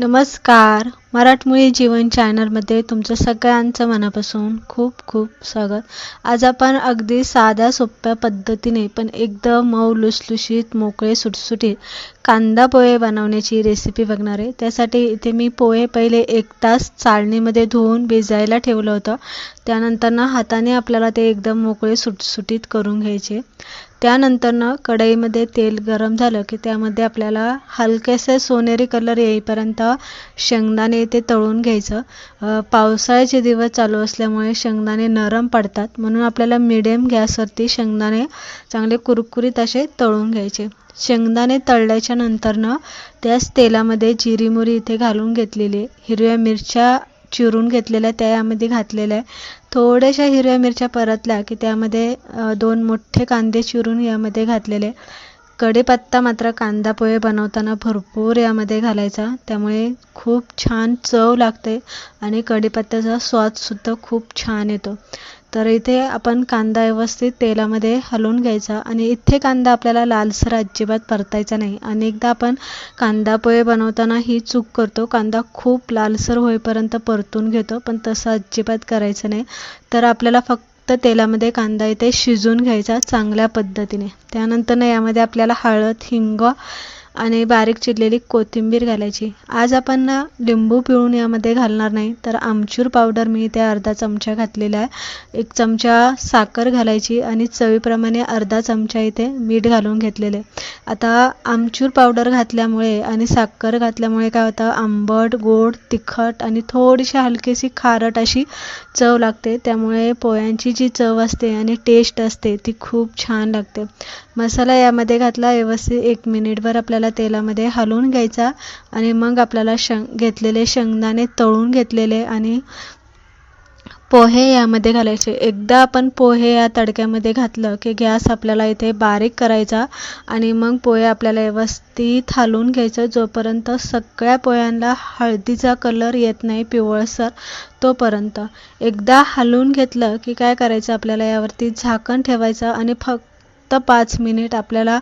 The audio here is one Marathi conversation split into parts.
नमस्कार. मराठमोळी जीवन चॅनलमध्ये तुमचं सगळ्यांचं मनापासून खूप खूप स्वागत. आज आपण अगदी साध्या सोप्या पद्धतीने पण एकदम मऊ लुसलुशीत मोकळे सुटसुटीत कांदा पोहे बनवण्याची रेसिपी बघणार आहे. त्यासाठी इथे मी पोहे पहिले एक तास चाळणीमध्ये धुवून भिजायला ठेवलं होतं. त्यानंतर ना हाताने आपल्याला ते एकदम मोकळे सुटसुटीत करून घ्यायचे. त्यानंतरनं कढईमध्ये तेल गरम झालं की त्यामध्ये आपल्याला हलकेसे सोनेरी कलर येईपर्यंत शेंगदाणे ते तळून घ्यायचं. पावसाळ्याचे दिवस चालू असल्यामुळे शेंगदाणे नरम पडतात. म्हणून आपल्याला मिडियम गॅसवरती शेंगदाणे चांगले कुरकुरीत असे तळून घ्यायचे. शेंगदाणे तळल्याच्या नंतरनं त्याच तेलामध्ये जिरीमुरी इथे घालून घेतलेली हिरव्या मिरच्या चिरून घेतलेल्या त्यामध्ये यामध्ये घातलेल्या आहे. थोड्याशा हिरव्या मिरच्या परतल्या की त्यामध्ये दोन मोठे कांदे चिरून यामध्ये घातलेले कढीपत्ता मात्र कांदा पोहे बनवताना भरपूर यामध्ये घालायचा. त्यामुळे खूप छान चव लागते आणि कढीपत्त्याचा स्वादसुद्धा खूप छान येतो. तर इथे आपण कांदा व्यवस्थित तेलामध्ये हलवून घ्यायचा आणि इथे कांदा आपल्याला लालसर अजिबात परतायचा नाही. अनेकदा आपण कांदा पोहे बनवताना ही चूक करतो. कांदा खूप लालसर होईपर्यंत परतून घेतो पण तसं अजिबात करायचं नाही. तर आपल्याला फक्त तर तेलामध्ये कांदा इथे शिजून घ्यायचा चांगल्या पद्धतीने. त्यानंतर यामध्ये आपल्याला हळद हिंग आणि बारीक चिरलेली कोथिंबीर घालायची. आज आपण ना लिंबू पिळून यामध्ये घालणार नाही तर आमचूर पावडर मी इथे अर्धा चमचा घातलेला आहे. एक चमचा साखर घालायची आणि चवीप्रमाणे अर्धा चमचा इथे मीठ घालून घेतलेले आता आमचूर पावडर घातल्यामुळे आणि साखर घातल्यामुळे काय होतं? आंबट गोड तिखट आणि थोडीशी हलकीशी खारट अशी चव लागते. त्यामुळे पोह्यांची जी चव असते आणि टेस्ट असते ती खूप छान लागते. मसाला यामध्ये घातला व्यवस्थित एक मिनिटभर आपल्याला तेलामध्ये हलवून घ्यायचा आणि मग आपल्याला शंग घेतलेले शेंगदाणे तळून घेतलेले आणि पोहे यामध्ये घालायचे. एकदा आपण पोहे या तडक्यामध्ये घातलं की गॅस आपल्याला इथे बारीक करायचा आणि मग पोहे आपल्याला व्यवस्थित हलवून घ्यायचं. जोपर्यंत सगळ्या पोह्यांना हळदीचा कलर येत नाही पिवळसर तोपर्यंत. एकदा हलवून घेतलं की काय करायचं? आपल्याला यावरती झाकण ठेवायचं आणि फक्त फक्त पाच मिनिट आपल्याला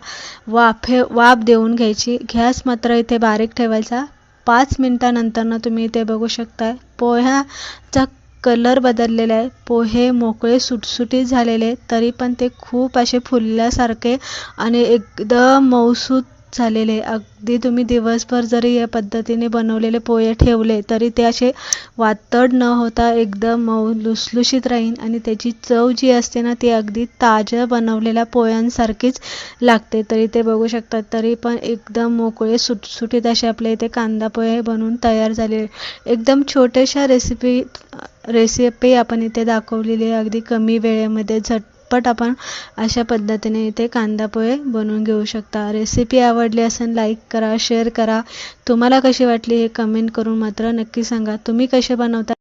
वाफे वाफ देऊन घ्यायची. गॅस मात्र इथे बारीक ठेवायचा. पाच मिनटानंतरनं तुम्ही इथे बघू शकताय. पोह्याचा कलर बदललेला आहे. पोहे मोकळे सुटसुटीत झालेले तरी पण ते खूप असे फुलल्यासारखे आणि एकदम मऊसूत झालेले. अगदी तुम्ही दिवसभर जरी या पद्धतीने बनवलेले पोहे ठेवले तरी ते असे वातड न होता एकदम मऊ लुसलुशीत राहीन आणि त्याची चव जी असते ना ती अगदी ताज्या बनवलेल्या पोह्यांसारखीच लागते. तरी ते बघू शकतात. तरी पण एकदम मोकळे सुटसुटीत असे आपल्या इथे कांदा पोहे बनवून तयार झाले एकदम छोट्याशा रेसिपी रेसिपी आपण इथे दाखवलेली आहे. अगदी कमी वेळेमध्ये झट झटपट आपण अशा पद्धतीने इथे कांदा पोहे बनवून घेऊ शकता. रेसिपी आवडली असेल लाईक करा शेअर करा. तुम्हाला कशी वाटली हे कमेंट करून मात्र नक्की सांगा. तुम्ही कसे बनवता